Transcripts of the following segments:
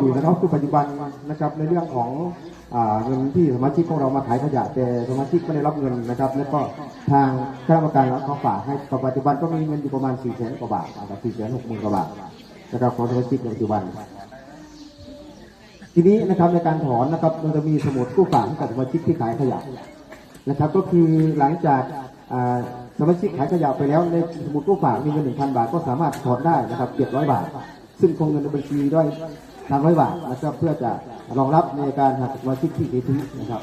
เนะคือปัจจุบันนะครับในเรื่องของอเงินที่สมาชิกของเรามาขายขยะแต่สมาชิกไม่ได้รับเงินนะครับ แล้วก็ทางคณะกรรมการเขาฝากให้ปัจจุบันก็มีเงินอยู่ประมาณ4ี่แสนกว่าบาทนะครับสี่แสนหกหมื่นกว่าบาทนะครับของสมาชิกในปัจจุบัน ทีนี้นะครับในการถอนนะครับมันจะมีสมุดกู้ฝากกับสมาชิกที่ขายขยะนะครับ ก็คือหลังจากสมาชิกขายขยะไปแล้วในสมุดกู้ฝากมีเงินหนึ่งพันบาทก็สามารถถอนได้นะครับเจ็ดร้อยบาท ซึ่งคงเงินในบัญชีด้วย สามร้อยบาทนะครับเพื่อจะรองรับในการหักสมาชิกที่เสียชีวิตนะครับ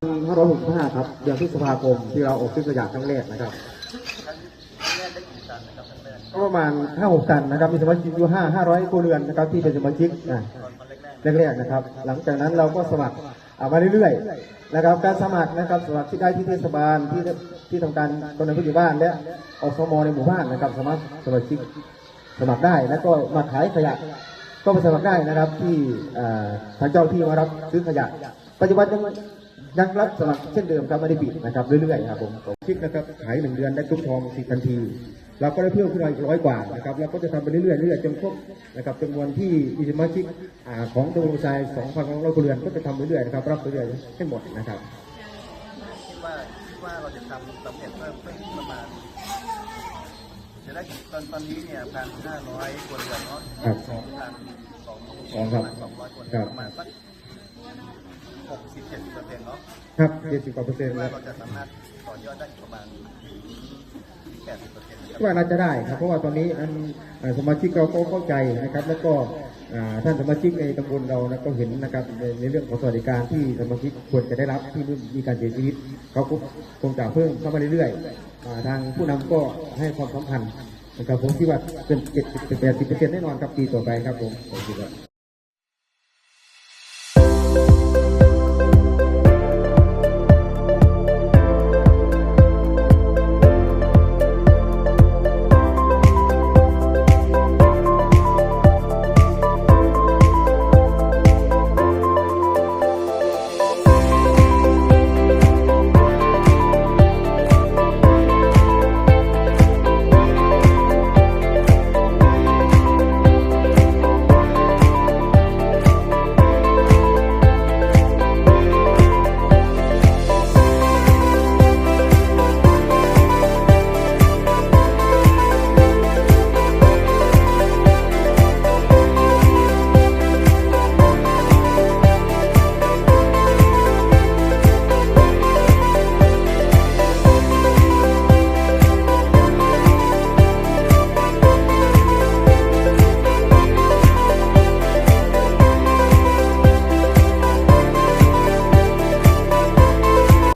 565ครับเดือนพฤษภาคมที่เราออกซื้อขยะครั้งแรกนะครับก็ประมาณห้าหกตันนะครับมีสมาชิกอยู่ห้าห้าร้อยครัวเรือนนะครับที่เป็นสมาชิกอะแรกๆนะครับ หลังจากนั้นเราก็สมัครอ่ามาเรื่อยๆ นะครับการสมัครนะครับสมัครที่ได้ที่เทศบาลที่ที่ทำการคนในผู้ใหญ่บ้านและอสมในหมู่บ้านนะครับสามารถสมาชิกสมัครได้แล้วก็มาขายขยะก็ไปสมัครได้นะครับที่ทางเจ้าที่มารับซื้อขยะ ปัจจุบันยังยังรับสมัครเช่นเดิมครับไม่ได้ปิดนะครับเรื่อยๆครับผมคิดนะครับขายหนึ่งเดือนได้ทุกทองสิทันที เราก็ได้เพิ่มขึ้นมาอีกร้อยกว่านะครับเราก็จะทำไปเรื่อยๆเรื่อยๆจนครบนะครับจำนวนที่มีสมาชิกอ่าของตัวทรายสองพันของเราเรือนก็จะทำไปเรื่อยๆนะครับรับไปเรื่อยๆให้หมดนะครับคิดว่าคิดว่าเราจะทำสำเร็จเพิ่มขึ้นประมาณจะได้ตอนตอนนี้เนี่ยพันห้าร้อยคนเรือนเนาะครับสองพันสองสองครับสองร้อยคนครับประมาณสัก หกสิบเจ็ดสิบเปอร์เซ็นต์เนาะครับเจ็ดสิบกว่าเปอร์เซ็นต์ว่าแล้วเราจะสามารถต่อยอดได้ประมาณแปดสิบเปอร์เซ็นต์ว่าน่าจะได้ครับ เพราะว่าตอนนี้อันอ่าสมาชิกเราก็เข้าใจนะครับ แล้วก็อ่าท่านสมาชิกในตำบลเรานะก็เห็นนะครับในในเรื่องของสวัสดิการที่สมาชิกควรจะได้รับที่มีการเสียชีวิตเขาก็คงจะเพิ่มเข้ามาเรื่อยๆอ่าทางผู้นำก็ให้ความสำคัญนะครับผมคิดว่าเป็นเจ็ดสิบแปดสิบเปอร์เซ็นต์แน่นอนครับปีต่อไปครับผมขอบคุณครับ